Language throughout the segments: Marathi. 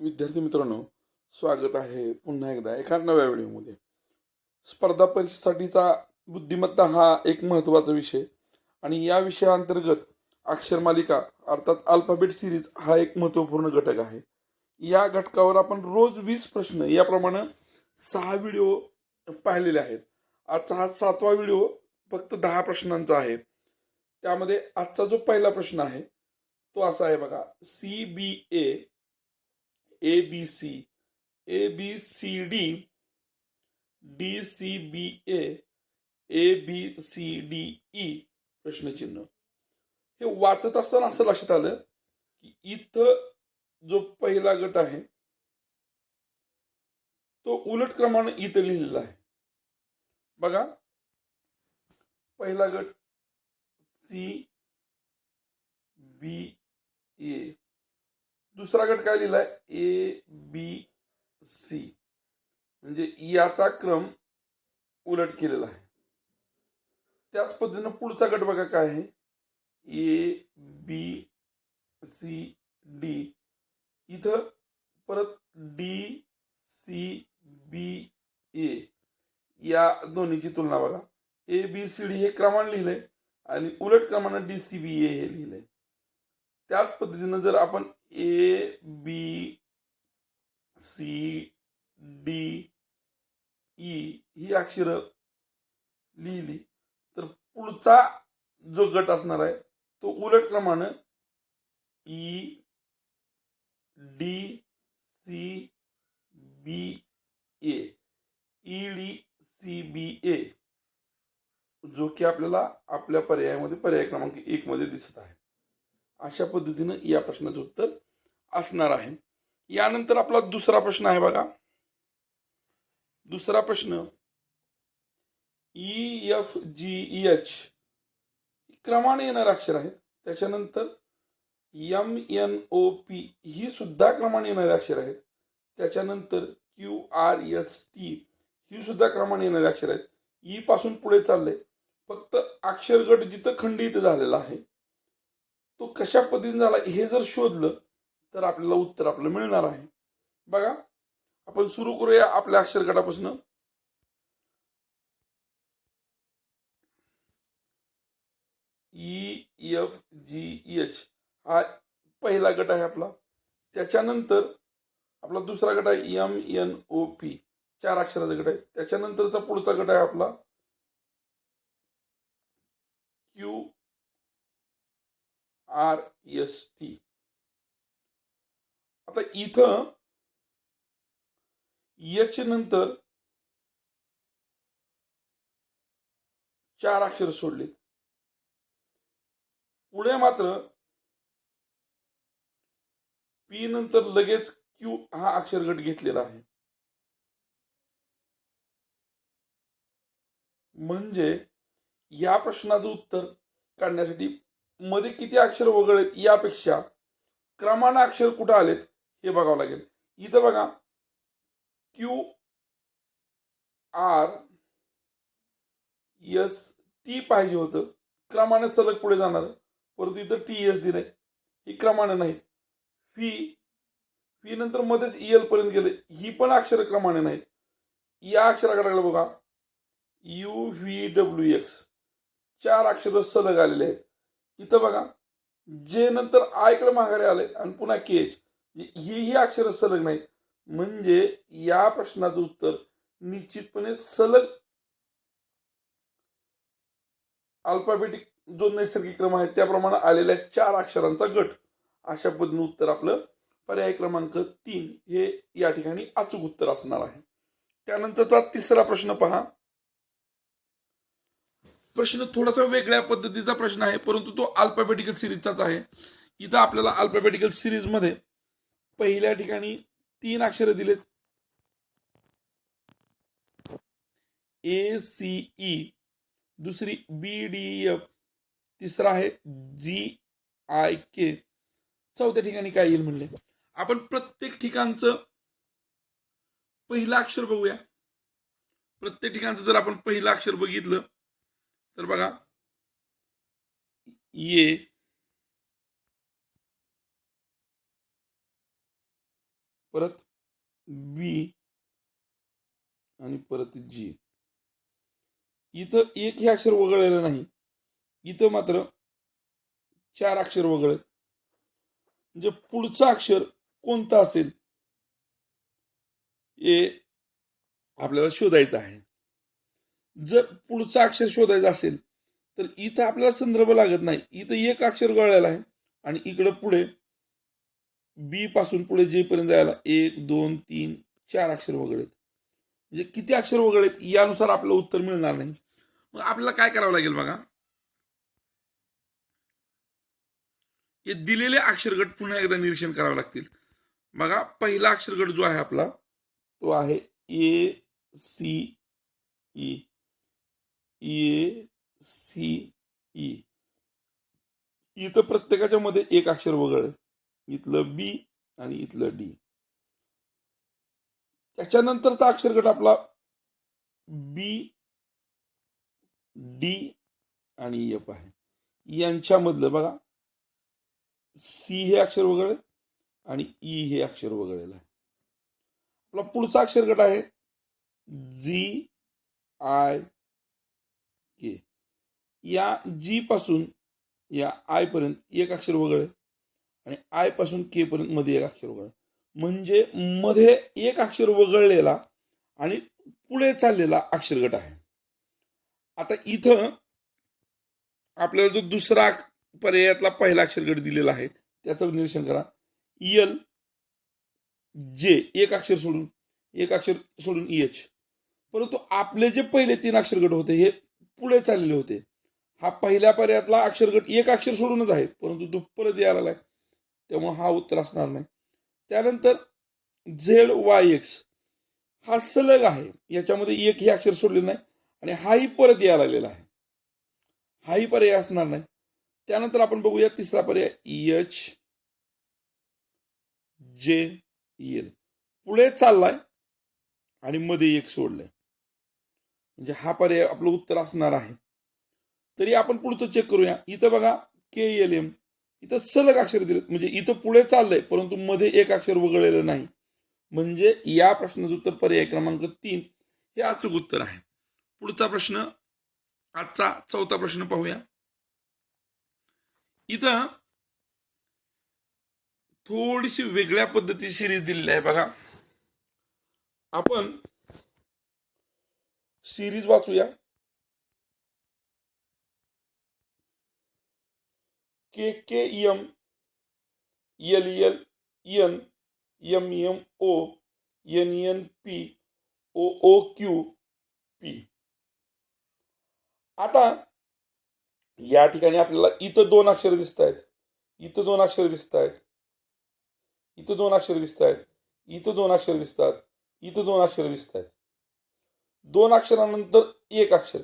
विद्यार्थी मित्रांनो स्वागत आहे पुन्हा एकदा एका नव्या व्हिडिओमध्ये. स्पर्धा परीक्षेसाठीचा बुद्धिमत्ता हा एक महत्त्वाचा विषय आणि या विषयाअंतर्गत अक्षर मालिका अर्थात अल्फाबेट सिरीज हा एक महत्त्वपूर्ण घटक आहे. या घटकावर आपण रोज वीस प्रश्न याप्रमाणे सहा व्हिडिओ पाहिलेले आहेत. आजचा हा सातवा व्हिडिओ फक्त दहा प्रश्नांचा आहे. त्यामध्ये आजचा जो पहिला प्रश्न आहे तो असा आहे बघा C B A A B C A B C D D C B A A B C D E प्रश्नचिन्ह. हे वाचत असताना असं लक्षात आलं की इथं जो पहिला गट आहे तो उलट क्रमाने इथं लिहिलेला आहे. बघा. पहिला गट सी बी ए दुसरा गट काय लिहिलाय? ए बी सी म्हणजे याचा क्रम उलट केलेला आहे. त्याच पद्धतीनं पुढचा गट बघा काय आहे? ए बी सी डी इथं परत डी सी बी ए या दोन्हीची तुलना बघा. ए बी सी डी हे क्रमान लिहिलंय आणि उलट क्रमानं डी सी बी ए हे लिहिलंय. त्याच पद्धतीनं जर आपण A B C D E ही अक्षरं लिहिली. तर पुढचा जो गट असणार आहे तो उलट क्रमानं E D C B A E D C B A जो की आपल्याला आपल्या पर्यायामध्ये पर्याय क्रमांक एक मध्ये दिसत आहे. अशा पद्धतीनं या प्रश्नाचं उत्तर असणार आहे. यानंतर आपला दुसरा प्रश्न आहे बघा. दुसरा प्रश्न ई एफ जी एच क्रमाने येणारे अक्षर आहेत त्याच्यानंतर एम एन ओ पी ही सुद्धा क्रमाने येणारे अक्षर आहेत त्याच्यानंतर क्यू आर एस टी ही सुद्धा क्रमाने येणारे अक्षर आहेत ई e पासून पुढे चाललंय. फक्त अक्षरगट जिथं खंडित झालेला आहे. तो कशा पद्धतीने झाला हे जर शोधलं तर आपल्याला उत्तर आपलं मिळणार आहे. बघा आपण सुरू करूया आपल्या अक्षर गटापासून. ई एफ जी एच हा पहिला गट आहे आपला. त्याच्यानंतर आपला दुसरा गट आहे एम एन ओ पी चार अक्षराचा गट आहे. त्याच्यानंतरचा पुढचा गट आहे आपला क्यू आर एस टी आता इथं एच नंतर चार अक्षर सोडलेत. पुढे मात्र पी नंतर लगेच क्यू हा अक्षर गट घेतलेला आहे. म्हणजे या प्रश्नाचं उत्तर काढण्यासाठी मध्ये किती अक्षर वगळलेत यापेक्षा क्रमानं अक्षर कुठं आलेत हे बघावं लागेल. इथं बघा. क्यू आर एस टी पाहिजे होतं. क्रमाने सलग पुढे जाणार. परंतु इथं टी एस दिलंय ही क्रमाने नाही. फी फी नंतर मध्येच एल पर्यंत गेले. ही पण अक्षर क्रमाने नाहीत. या अक्षराकडे बघा. यू व्ही डब्ल्यू एक्स चार अक्षर सलग आलेले आहेत. इथं बघा जे नंतर आयकडे माघारी आले आणि पुन्हा के एच ही ही अक्षर सलग नाहीत. म्हणजे या प्रश्नाचं उत्तर निश्चितपणे सलग अल्फाबेटिक जो नैसर्गिक क्रम आहे त्याप्रमाणे आलेल्या चार अक्षरांचा गट. अशा पद्धतीने उत्तर आपलं पर्याय क्रमांक तीन हे या ठिकाणी अचूक उत्तर असणार आहे. त्यानंतरचा तिसरा प्रश्न पहा. प्रश्न थोडासा वेगळ्या पद्धतीचा प्रश्न आहे परंतु तो अल्फाबेटिकल सिरीजचाच आहे. इथं आपल्याला अल्फाबेटिकल सिरीजमध्ये पहिल्या ठिकाणी तीन अक्षरं दिलेत. ए सी ई दुसरी बी डी एफ तिसरा आहे जी आय के चौथ्या ठिकाणी काय येईल म्हणले? आपण प्रत्येक ठिकाणचं पहिलं अक्षर बघूया. प्रत्येक ठिकाणचं जर आपण पहिलं अक्षर बघितलं तर बघा ये. परत बी आणि परत जी. इथं एक हे अक्षर वगळलेलं नाही. इथं मात्र चार अक्षर वगळत म्हणजे पुढचं अक्षर कोणतं असेल? हे आपल्याला शोधायचं आहे. जर पुढचं अक्षर शोधायचं असेल तर इथं आपल्याला संदर्भ लागत नाही. इथं एक अक्षर गळलेला आहे आणि इकडं पुढे बी पासून पुढे जे पर्यंत जायला एक दोन तीन चार अक्षर वगळेत. म्हणजे किती अक्षर वगळेत यानुसार आपलं उत्तर मिळणार नाही. मग आपल्याला काय करावं लागेल बघा? हे दिलेले अक्षरगट पुन्हा एकदा निरीक्षण करावे लागतील. बघा पहिला अक्षरगट जो आहे आपला तो आहे A C E A C E. इथं प्रत्येकाच्या मध्ये एक अक्षर वगळ इथलं बी आणि इथलं डी. त्याच्यानंतरचा अक्षरगट आपला बी डी आणि एफ आहे. यांच्यामधलं बघा. सी हे अक्षर वगळ आणि ई हे अक्षर वगळलेलं आहे. आपला पुढचा अक्षरगट आहे. जी आय के या जी पासून या आय पर्यंत एक अक्षर वगळे आणि आयपासून के पर्यंत मध्ये एक अक्षर वगळ म्हणजे मध्ये एक अक्षर वगळलेला आणि पुढे चाललेला अक्षरगट आहे. आता इथं आपल्याला जो दुसरा पर्यायातला पहिला अक्षरगट दिलेला आहे त्याचं निरीक्षण करा. यल जे एक अक्षर सोडून एक अक्षर सोडून एच परंतु आपले जे पहिले तीन अक्षरगट होते हे पुढे चाललेले होते. हा पहिल्या पर्यायातला अक्षरगट एक अक्षर सोडूनच आहे परंतु तो परत यायला आहे त्यामुळे हा उत्तर असणार नाही. त्यानंतर झेड वाय एक्स हा सलग आहे. याच्यामध्ये एक हे अक्षर सोडले नाही आणि हाही परत यायला आलेला आहे. हाही पर्याय असणार नाही. त्यानंतर आपण बघूया तिसरा पर्याय एच जे एल. पुढे चाललाय आणि मध्ये एक सोडलंय. म्हणजे हा पर्याय आपलं उत्तर असणार आहे. तरी आपण पुढचं चेक करूया. इथं बघा के एल एम इथं सलग अक्षर दिलेत. म्हणजे इथं पुढे चाललंय परंतु मध्ये एक अक्षर वगळलेलं नाही. म्हणजे या प्रश्नाचं उत्तर पर्याय क्रमांक तीन हे अचूक उत्तर आहे. पुढचा प्रश्न आजचा चौथा प्रश्न पाहूया. इथं थोडीशी वेगळ्या पद्धतीची सिरीज दिलेली आहे बघा. आपण series वाचूया. K K M L L N M M O N N P O O Q P आता या ठिकाणी आपल्याला इथं दोन अक्षर दिसत आहेत इथं दोन अक्षर दिसत आहेत इथं दोन अक्षर दिसत आहेत इथं दोन अक्षर दिसतात. इथं दोन अक्षर दिसत आहेत दोन अक्षरानंतर एक अक्षर.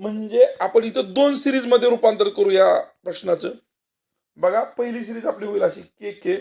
म्हणजे आपण इथं दोन सिरीजमध्ये रूपांतर करू या प्रश्नाचं. बघा पहिली सिरीज आपली होईल अशी के के.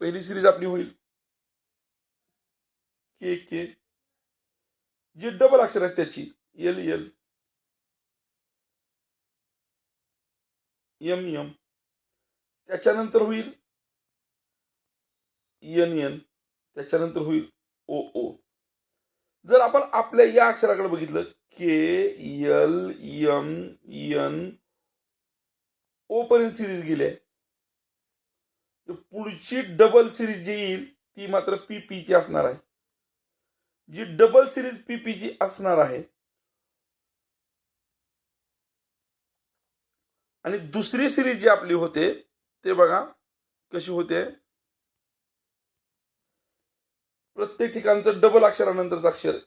पहिली सिरीज आपली होईल. के के. जे डबल अक्षर आहेत त्याची एल एल एम एम त्याच्यानंतर होईल एन एन त्याच्यानंतर होईल ओ ओ जर आपण आपल्या या अक्षराकडे बघितलं K L M N O पर्यंत सिरीज गेली आहे पुढची डबल सिरीज जी येईल ती मात्र पी पी ची असणार आहे. G double series P P ची असणार आहे आणि दुसरी सिरीज जी आपली होते ते बघा कशी होते. प्रत्येक ठिकाणचं डबल अक्षरानंतरचं अक्षर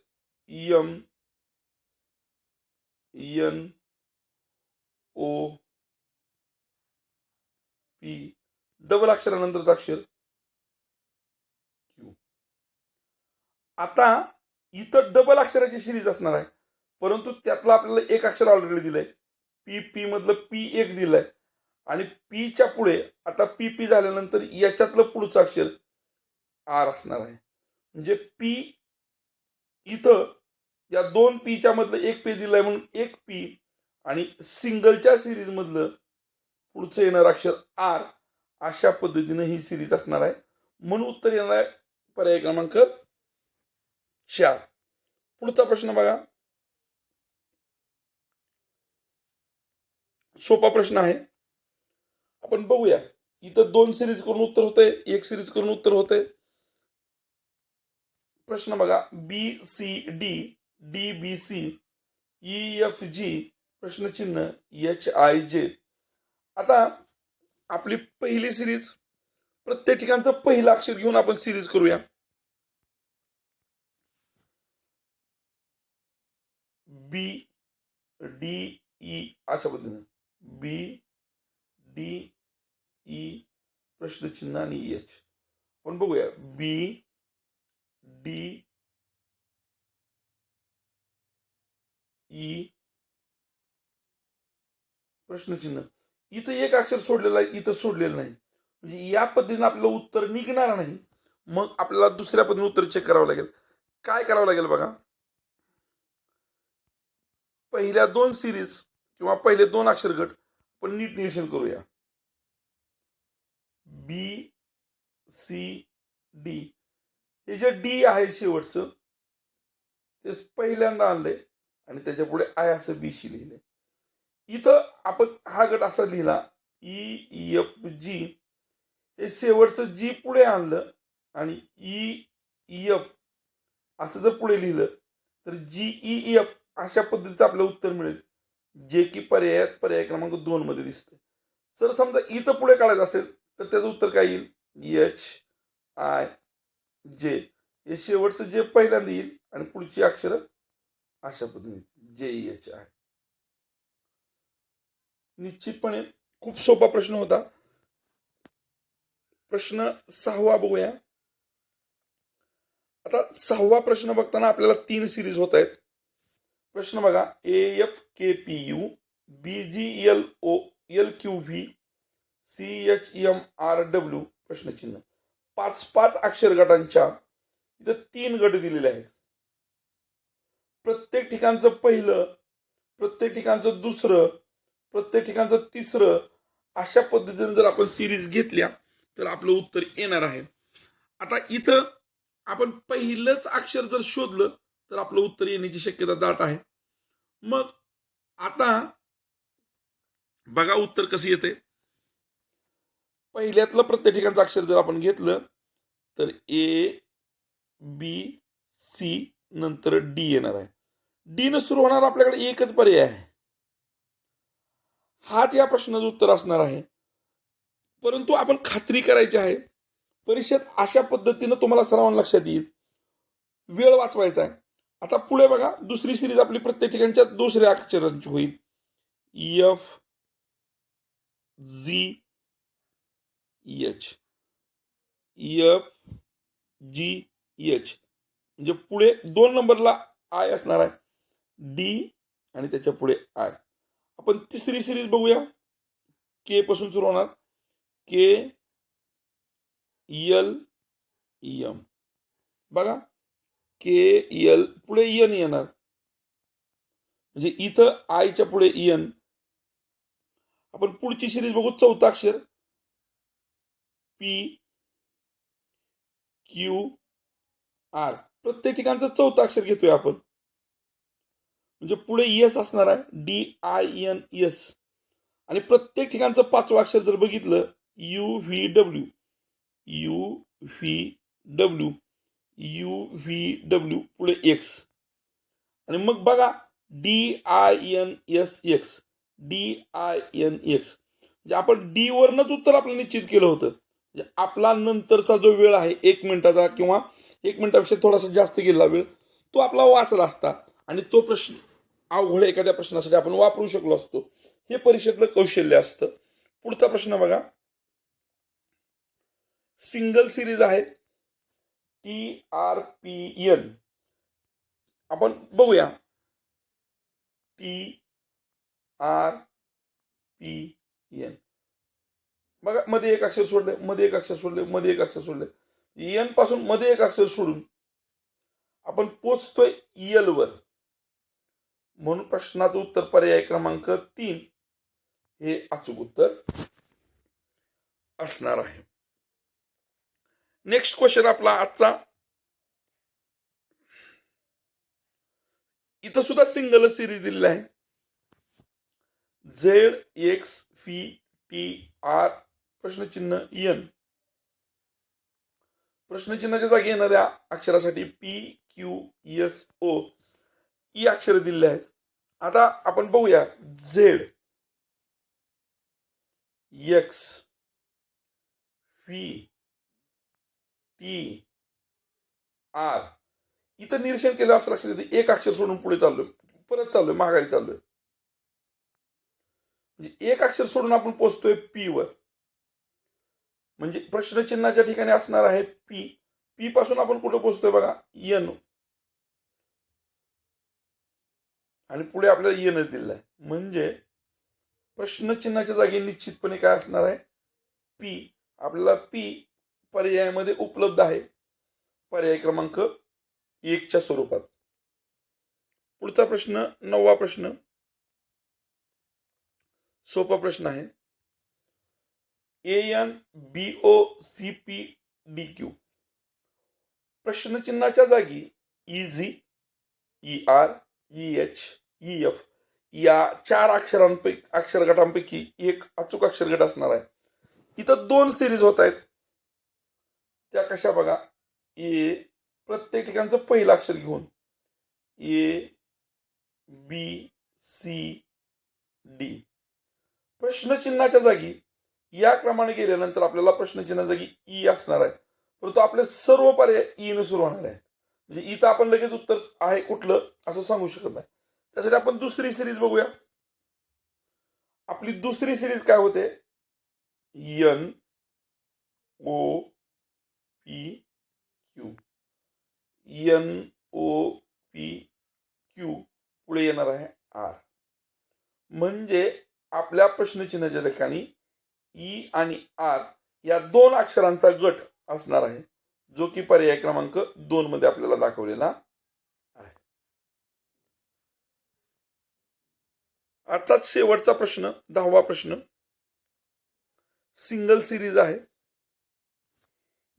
M N O P double अक्षरानंतरचं अक्षर. क्यू आता इथं डबल अक्षराची सिरीज असणार आहे. परंतु त्यातलं आपल्याला एक अक्षर ऑलरेडी दिलंय. पी पी मधलं पी एक दिलंय. आणि पीच्या पुढे आता पी पी झाल्यानंतर याच्यातलं पुढचं अक्षर आर असणार आहे. म्हणजे पी इथं या दोन पीच्या मधलं एक पी दिलंय म्हणून एक पी आणि सिंगलच्या सिरीज मधलं पुढचं येणार अक्षर आर अशा पद्धतीनं ही सिरीज असणार आहे. म्हणून उत्तर येणार आहे पर्याय क्रमांक चार. पुढचा प्रश्न बघा. सोपा प्रश्न आहे. आपण बघूया. इथं दोन सिरीज करून उत्तर होतंय एक सिरीज करून उत्तर होतंय. प्रश्न बघा. B C D D B C E F G प्रश्नचिन्ह एच आय जे आता आपली पहिली सिरीज प्रत्येक ठिकाणचं पहिलं अक्षर घेऊन आपण सिरीज करूया. बी डी ई अशा पद्धतीने. बी डी ई e प्रश्नचिन्ह आणि एच आपण बघूया. बी डी ई प्रश्नचिन्ह. इथं एक अक्षर सोडलेलं आहे इथं सोडलेलं नाही. म्हणजे या पद्धतीने आपलं उत्तर निघणार नाही. मग आपल्याला दुसऱ्या पद्धतीने उत्तर चेक करावं लागेल. काय करावं लागेल बघा? पहिल्या दोन सिरीज किंवा पहिले दोन अक्षर गट आपण नीट निरीक्षण करूया. बी सी डी हे जे डी आहे शेवटचं ते पहिल्यांदा आणलंय आणि त्याच्या पुढे आय असं बी शी लिहिलंय. इथं आपण हा गट असा लिहिला ई एफ जी हे शेवटचं जी पुढे आणलं आणि e, e, ई एफ असं जर पुढे लिहिलं तर जी ई एफ अशा पद्धतीचं आपलं उत्तर मिळेल जे की पर्यायात पर्याय क्रमांक दोन मध्ये सर समजा इथं पुढे काढायचं असेल तर त्याचं उत्तर काय येईल? एच आय जे हे शेवटचं जे पहिल्यांदा येईल आणि पुढची अक्षर अशा पद्धतीने जे एच आहे. निश्चितपणे खूप सोपा प्रश्न होता. प्रश्न सहावा बघूया. आता सहावा प्रश्न बघताना आपल्याला तीन सिरीज होत आहेत. प्रश्न बघा A F K P U B G L O L Q V C H M R W प्रश्नचिन्ह. पाच पाच अक्षर गटांच्या इथं तीन गट दिलेले आहेत. प्रत्येक ठिकाणचं पहिलं प्रत्येक ठिकाणचं दुसरं प्रत्येक ठिकाणचं तिसरं अशा पद्धतीने जर आपण सिरीज घेतल्या तर आपलं उत्तर येणार आहे. आता इथं आपण पहिलंच अक्षर जर शोधलं तर आपलं उत्तर येण्याची शक्यता दाट आहे. मग आता बघा उत्तर कसं येते पहिल्यातलं प्रत्येक ठिकाणचं अक्षर जर आपण घेतलं तर ए बी सी नंतर डी येणार आहे. डी न सुरू होणार आपल्याकडे एकच पर्याय आहे. हाच या प्रश्नाचं उत्तर असणार आहे. परंतु आपण खात्री करायची आहे. परीक्षेत अशा पद्धतीनं तुम्हाला सर्वांना लक्षात येईल. वेळ वाचवायचा आहे. आता पुढे बघा दुसरी सिरीज आपली प्रत्येक ठिकाणच्या दुसऱ्या अक्षरांची होईल. F G H F G H म्हणजे पुढे दोन नंबरला आय असणार आहे. डी आणि त्याच्या पुढे आय आपण तिसरी सिरीज बघूया. के पासून सुरू होणार. के यल एम बघा. के यल पुढे एन येणार. म्हणजे इथं आयच्या पुढे एन आपण पुढची सिरीज बघू चौथा अक्षर. पी क्यू आर प्रत्येक ठिकाणचं चौथं अक्षर घेतोय आपण. म्हणजे पुढे एस असणार आहे डी आय एन एस आणि प्रत्येक ठिकाणचं पाचवं अक्षर जर बघितलं U V W U V W U V W पुढे एक्स आणि मग बघा D I N S X D I N X म्हणजे आपण डी वरनच उत्तर आपलं निश्चित केलं होतं. म्हणजे आपला नंतरचा जो वेळ आहे एक मिनिटाचा किंवा एक मिनिटापेक्षा थोडासा जास्त गेला वेळ तो आपला वाचला असता. आणि तो प्रश्न अवघड एखाद्या प्रश्नासाठी आपण वापरू शकलो असतो. हे परीक्षेतलं कौशल्य असतं. पुढचा प्रश्न बघा. सिंगल सिरीज आहे. T R P N. आपण बघूया. T R P N. बघा मध्ये एक अक्षर सोडले मध्ये एक अक्षर सोडले मध्ये एक अक्षर सोडले. एनपासून मध्ये एक अक्षर सोडून आपण पोचतोय यल वर. म्हणून प्रश्नाचं उत्तर पर्याय क्रमांक तीन हे अचूक उत्तर असणार आहे. नेक्स्ट क्वेश्चन आपला आजचा. इथं सुद्धा सिंगल सिरीज दिलेला आहे. Z X V T R प्रश्नचिन्ह एन प्रश्नचिन्हाच्या जागी येणाऱ्या अक्षरासाठी P Q S O E अक्षरे दिलेली आहेत. आता आपण बघूया Z X V T R इथं निरीक्षण केलं असं लक्षात येते एक अक्षर सोडून पुढे चाललोय परत चाललोय माघारी चाललोय. म्हणजे एक अक्षर सोडून आपण पोचतोय पी वर. म्हणजे प्रश्नचिन्हाच्या ठिकाणी असणार आहे पी पी पासून आपण कुठं पोचतोय बघा? एन आणि पुढे आपल्याला एनच दिलेलं आहे म्हणजे प्रश्नचिन्हाच्या जागी निश्चितपणे काय असणार आहे? पी आपल्याला पी पर्यायामध्ये उपलब्ध आहे. पर्याय क्रमांक एकच्या स्वरूपात. पुढचा प्रश्न नववा प्रश्न. सोपा प्रश्न आहे. A N B O C P D Q प्रश्नचिन्हाच्या जागी E Z E R E H E F या चार अक्षरांपैकी अक्षर गटांपैकी एक अचूक अक्षर गट असणार आहे. इथं दोन सिरीज होत आहेत. त्या कशा बघा? ए प्रत्येक ठिकाणचं पहिलं अक्षर घेऊन. ए बी सी डी प्रश्नचिन्हाच्या जागी या क्रमाने गेल्यानंतर आपल्याला प्रश्नचिन्ह जागी ई असणार आहे. परंतु आपले सर्व पर्याय ई ने सुरू होणार आहेत. म्हणजे e इथं आपण लगेच उत्तर आहे कुठलं असं सांगू शकत नाही. त्यासाठी आपण दुसरी सिरीज बघूया. आपली दुसरी सिरीज काय होते? N O P Q N O P Q पुढे येणार आहे आर म्हणजे आपल्या प्रश्नचिन्हाच्या ठिकाणी ई आणि आर या दोन अक्षरांचा गट असणार आहे जो की पर्याय क्रमांक दोन मध्ये आपल्याला दाखवलेला आहे. आजचाच शेवटचा प्रश्न दहावा प्रश्न. सिंगल सिरीज आहे.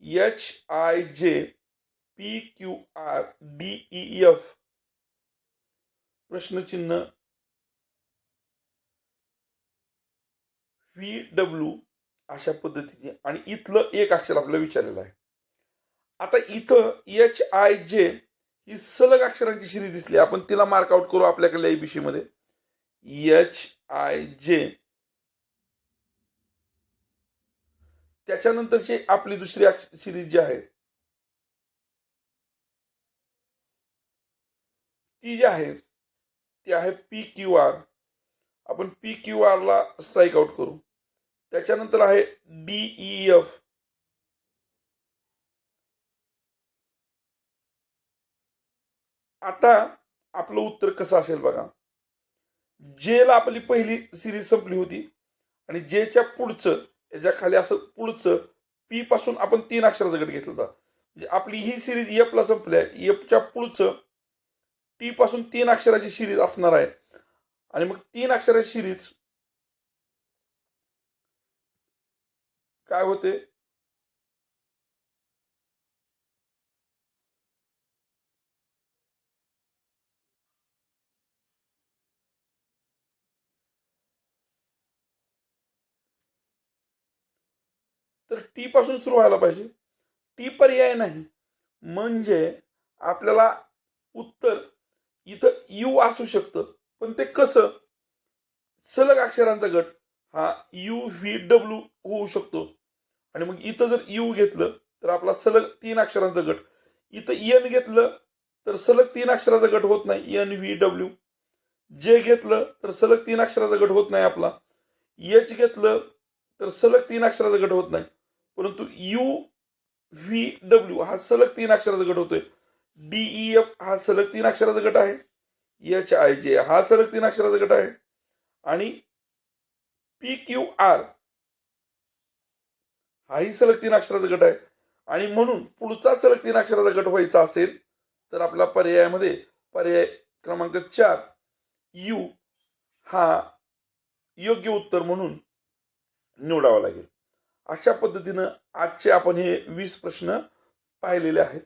H I J P Q R D E F प्रश्नचिन्ह व्ही डब्ल्यू अशा पद्धतीने. आणि इथलं एक अक्षर आपल्याला विचारलेलं आहे. आता इथं एच आय जे ही सलग अक्षरांची श्री दिसली. आपण तिला मार्कआउट करू आपल्याकडे एबीसी मध्ये. एच आय जे त्याच्यानंतरची आपली दुसरी सिरीज जी आहे. ती जी आहे ती आहे पी क्यू आर आपण पी क्यू आर ला स्ट्राईक आउट करू. त्याच्यानंतर आहे डीई एफ आता आपलं उत्तर कसं असेल बघा. जे ला आपली पहिली सिरीज संपली होती आणि जेच्या पुढचं याच्या खाली असं पुढचं पी पासून आपण तीन अक्षराचा गट घेतला होता. म्हणजे आपली ही सिरीज एफ ला संपली आहे. एफच्या पुढचं टी पासून तीन अक्षराची सिरीज असणार आहे. आणि मग तीन अक्षराची सिरीज काय होते? तर टी पासून सुरू व्हायला पाहिजे. टी पर्याय नाही. म्हणजे आपल्याला उत्तर इथं यू असू शकतं. पण ते कसं? सलग अक्षरांचा गट. हा यू व्ही डब्ल्यू होऊ शकतो. आणि मग इथं जर यू घेतलं तर आपला सलग तीन अक्षरांचा गट. इथं एन घेतलं तर सलग तीन अक्षराचा गट होत नाही. एन व्ही डब्ल्यू जे घेतलं तर सलग तीन अक्षराचा गट होत नाही आपला. एच घेतलं तर सलग तीन अक्षराचा गट होत नाही. परंतु यू व्ही डब्ल्यू हा सलग तीन अक्षराचा गट होतोय. डीई एफ हा सलग तीन अक्षराचा गट आहे. एच आय जे हा सलग तीन अक्षराचा गट आहे. आणि पी क्यू आर हाही सलग तीन अक्षराचा गट आहे. आणि म्हणून पुढचा सलग तीन अक्षराचा गट व्हायचा असेल तर आपला पर्यायामध्ये पर्याय क्रमांक चार यू हा योग्य उत्तर म्हणून निवडावा लागेल. अशा पद्धतीनं आजचे आपण हे वीस प्रश्न पाहिलेले आहेत.